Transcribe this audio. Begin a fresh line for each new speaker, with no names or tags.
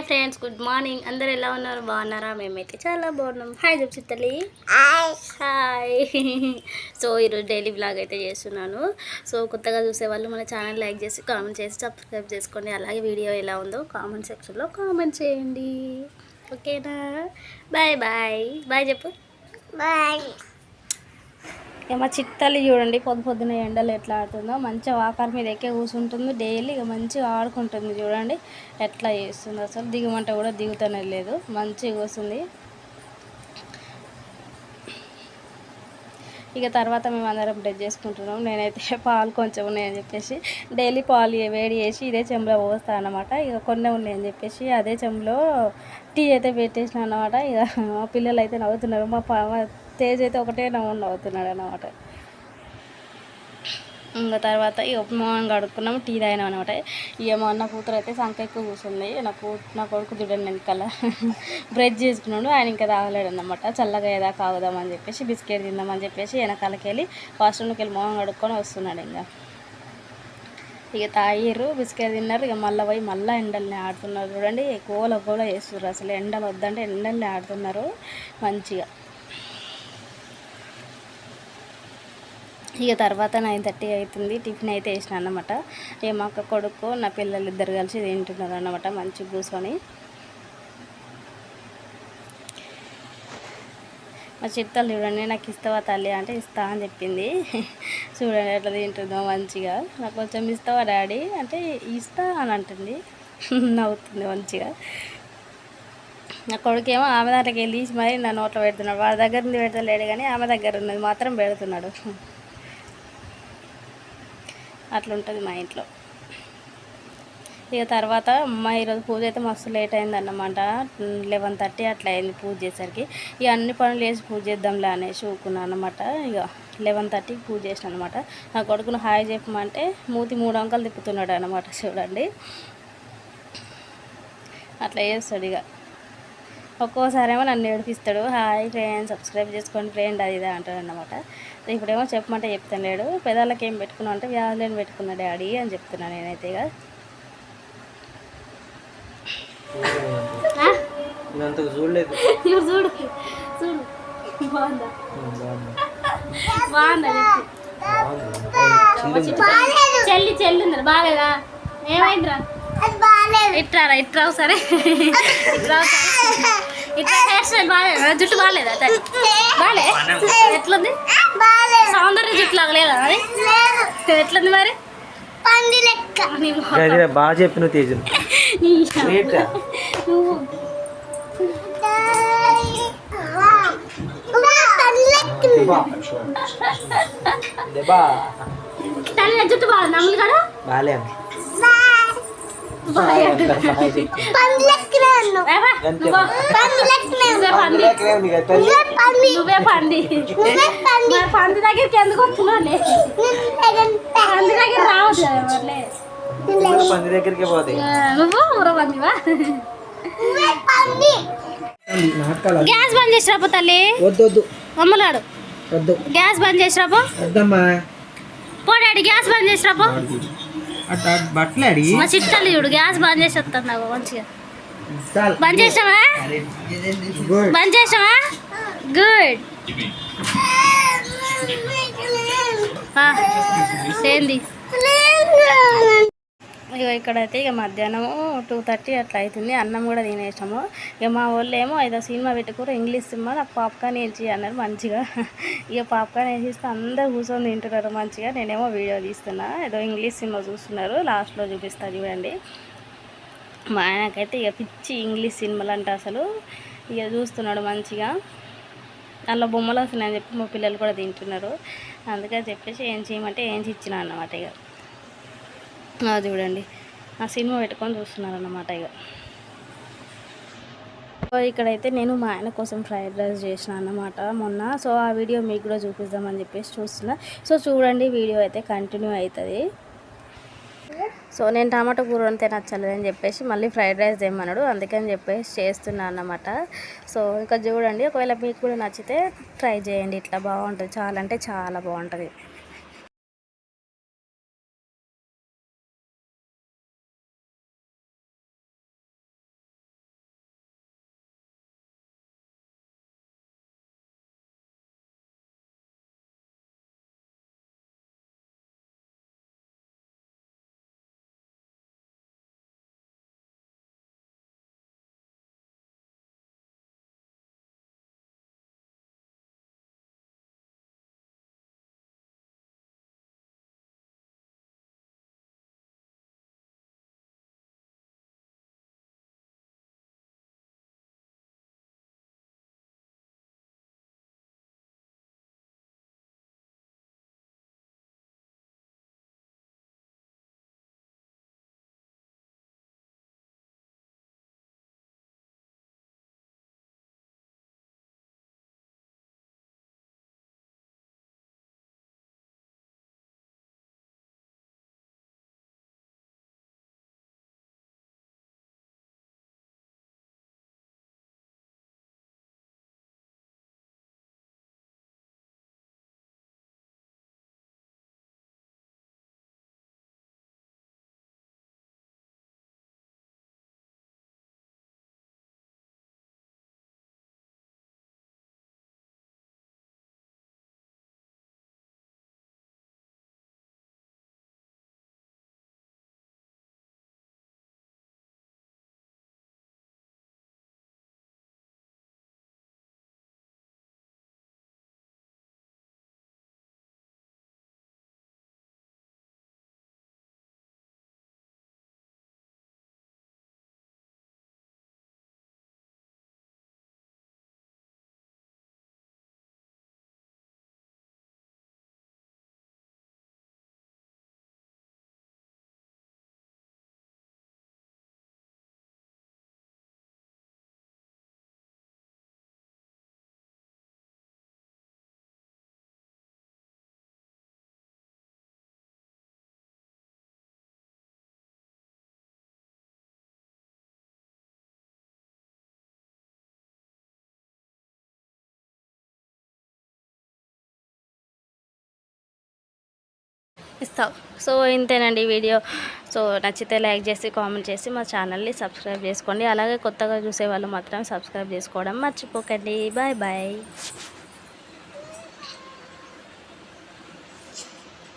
Hi friends good morning. అందరు ఎలా ఉన్నారు? బాగున్నారా? మేమైతే చాలా బాగున్నాం. హాయ్ చెప్పు తల్లి హాయ్. సో ఈరోజు డైలీ బ్లాగ్ అయితే చేస్తున్నాను. సో కొత్తగా చూసే వాళ్ళు మన ఛానల్ లైక్ చేసి కామెంట్ చేసి సబ్స్క్రైబ్ చేసుకోండి. అలాగే వీడియో ఎలా ఉందో కామెంట్ సెక్షన్లో కామెంట్ చేయండి. ఓకేనా? Bye bye. బాయ్ చెప్పు.
బాయ్.
మా చిట్టలు చూడండి పొద్దు పొద్దున ఎండలు ఎట్లా ఆడుతుందో. మంచిగా వాకర్ మీద ఎక్కే కూర్చుంటుంది డైలీ ఇక మంచిగా ఆడుకుంటుంది చూడండి. ఎట్లా చేస్తుంది అసలు దిగమంటే కూడా దిగుతూనే లేదు. మంచిగా వస్తుంది ఇక తర్వాత మేము అందరం బ్రెడ్ చేసుకుంటున్నాం. నేనైతే పాలు కొంచెం ఉన్నాయని చెప్పేసి డైలీ పాలు వేడి చేసి ఇదే చెంబులో పోస్తాను అనమాట ఇక కొన్ని ఉన్నాయని చెప్పేసి అదే చెంబులో టీ అయితే పెట్టేసిన అనమాట ఇక మా పిల్లలు అయితే నవ్వుతున్నారు. మా మా తేజ్ అయితే ఒకటే నవ్వు అవుతున్నాడు అనమాట ఇంకా తర్వాత ఇక మొహం కడుక్కున్నాము టీ తాగినాం అనమాట ఇక మా అన్న కూతురు అయితే సంక ఎక్కువ కూర్చుంది నా కూ నా కొడుకు చూడండి వెనకాల. బ్రెడ్ చేసుకున్నాడు ఆయన ఇంకా తాగలేడు అనమాట చల్లగా ఏదా కాగుదామని చెప్పేసి బిస్కెట్ తిందామని చెప్పేసి వెనకాలకి వెళ్ళి వాష్రూమ్కి వెళ్ళి మొహం కడుక్కొని వస్తున్నాడు ఇంకా ఇక తాగిర్రు బిస్కెట్ తిన్నారు. ఇక మళ్ళీ పోయి మళ్ళీ ఎండల్ని ఆడుతున్నారు చూడండి. గోల గోల చేస్తున్నారు అసలు. ఎండలు వద్దంటే ఎండల్ని ఆడుతున్నారు మంచిగా. ఇక తర్వాత నైన్ థర్టీ అవుతుంది టిఫిన్ అయితే వేసిన అన్నమాట. ఏ మా అక్క కొడుకు నా పిల్లలు ఇద్దరు కలిసి తింటున్నారు అన్నమాట మంచిగా కూర్చొని. మా చిత్తలు చూడండి నాకు ఇస్తావా తల్లి అంటే ఇస్తా అని చెప్పింది. చూడండి ఎట్లా తింటుందో మంచిగా. నాకు కొంచెం ఇస్తావా డాడీ అంటే ఇస్తా అని అంటుంది. నవ్వుతుంది మంచిగా. నా కొడుకేమో ఆమె దాంట్లోకి వెళ్ళి మరి నా నోట్లో పెడుతున్నాడు వాళ్ళ దగ్గర నుండి పెడతలేడు కానీ ఆమె దగ్గర ఉన్నది మాత్రం పెడుతున్నాడు. అట్లుంటుంది మా ఇంట్లో. ఇక తర్వాత అమ్మ ఈరోజు పూజ అయితే మస్తు లేట్ అయిందన్నమాట. లెవెన్ థర్టీ అట్లా అయింది పూజ చేసరికి. ఇక అన్ని పనులు వేసి పూజ చేద్దాంలే అనేసి ఊకున్నాను అనమాట ఇక లెవెన్ థర్టీకి పూజ చేసిన అనమాట నా కొడుకును హాయ్ చెప్పమంటే మూతి మూడు అంకలు తిప్పుతున్నాడు అనమాట చూడండి. అట్లా చేస్తాడు ఇక. ఒక్కోసారేమో నన్ను ఏడిపిస్తాడు. హాయ్ ఫ్రెండ్ సబ్స్క్రైబ్ చేసుకోండి ఫ్రెండ్ అది ఇది అంటాడు అనమాట ఇప్పుడేమో చెప్పమంటే చెప్తాను లేడు పెదాలకు ఏం పెట్టుకున్నావు అంటే వ్యాధులేని పెట్టుకున్నా డాడీ అని చెప్తున్నాను నేనైతే ఇక.
అంతకు చూడలేదు.
ఇవి చూడు. చూడు. బాగుందా? బాగుందా చెప్పు చెల్లి చెల్లి ఉంది బాగాలేదా? ఏమైందిరా? ఇట్రారా? ఇట్రా సరే. ఇట్రా ఇట్లా హెయిర్ స్టైల్ బాగాలేదా జుట్టు బాగాలేదా తల్లి బాగాలే ఎట్లుంది
బాగాలేదు
సౌందర్య జుట్టు లాగలేదా అది
లేదు
ఎట్లుంది మరి
పంది లెక్క
నీ మొహం.
అదే బాగా చెప్పిన తేజు
నీ
రేటా
నువ్వు
పంది లెక్క
దెబ్బా
తల్లి జుట్టు బాగా నమ్ములు కదా
బాలే
నువ్వే
పంది.
పంది దగ్గరికి ఎందుకు పంది. దగ్గర రావద్దు
పంది దగ్గరికి పోతే
నువ్వు ఊర పందివా గ్యాస్ బంద్ చేసిరాపో తల్లి
వద్దు వద్దు
అమ్మలాడు
వద్దు
గ్యాస్ బంద్ చేసిరాపో
వద్దమ్మా
పో డాడీ గ్యాస్ బంద్ చేసిరాపో
బట్టలు అడిగి
మా చిట్టాలు చూడు గ్యాస్ బంద్ చేసి వస్తాను నాకు మంచిగా. బంద్ చేసావా? బంద్ చేసావా? గుడ్. ఏంది? ఇక ఇక్కడైతే ఇక మధ్యాహ్నం టూ థర్టీ అట్లా అవుతుంది అన్నం కూడా తినేసాము ఇక మా వాళ్ళు ఏమో ఏదో సినిమా పెట్టుకోరు ఇంగ్లీష్ సినిమా నాకు పాప్కార్న్ వేసి అన్నారు మంచిగా. ఇక పాప్కార్న్ వేసిస్తే అందరు కూర్చొని తింటున్నారు మంచిగా. నేనేమో వీడియో తీస్తున్నా. ఏదో ఇంగ్లీష్ సినిమా చూస్తున్నారు. లాస్ట్లో చూపిస్తాను చూడండి. మా ఆయనకైతే ఇక పిచ్చి ఇంగ్లీష్ సినిమాలు అంటే అసలు. ఇక చూస్తున్నాడు మంచిగా. అందులో బొమ్మలు వస్తున్నాయని చెప్పి మా పిల్లలు కూడా తింటున్నారు. అందుకని చెప్పేసి ఏం చేయమంటే ఏం ఇచ్చిన అన్నమాట ఇక చూడండి. ఆ సినిమా పెట్టుకొని చూస్తున్నారు అన్నమాట ఇక సో ఇక్కడైతే నేను మా ఆయన కోసం ఫ్రైడ్ రైస్ చేసిన అన్నమాట మొన్న. సో ఆ వీడియో మీకు కూడా చూపిద్దామని చెప్పేసి చూస్తున్నా. సో చూడండి వీడియో అయితే కంటిన్యూ అవుతుంది సో నేను టమాటో కూర వండితే నచ్చలేదని చెప్పేసి మళ్ళీ ఫ్రైడ్ రైస్ తెమ్మన్నాడు. అందుకని చెప్పేసి చేస్తున్నా అన్నమాట. సో ఇంకా చూడండి ఒకవేళ మీకు కూడా నచ్చితే ట్రై చేయండి. ఇట్లా బాగుంటుంది. చాలా అంటే చాలా బాగుంటుంది. ఇస్తావు సో ఇంతేనండి వీడియో. సో నచ్చితే లైక్ చేసి కామెంట్ చేసి మా ఛానల్ని సబ్స్క్రైబ్ చేసుకోండి. అలాగే కొత్తగా చూసే వాళ్ళు మాత్రం సబ్స్క్రైబ్ చేసుకోవడం మర్చిపోకండి. Bye bye.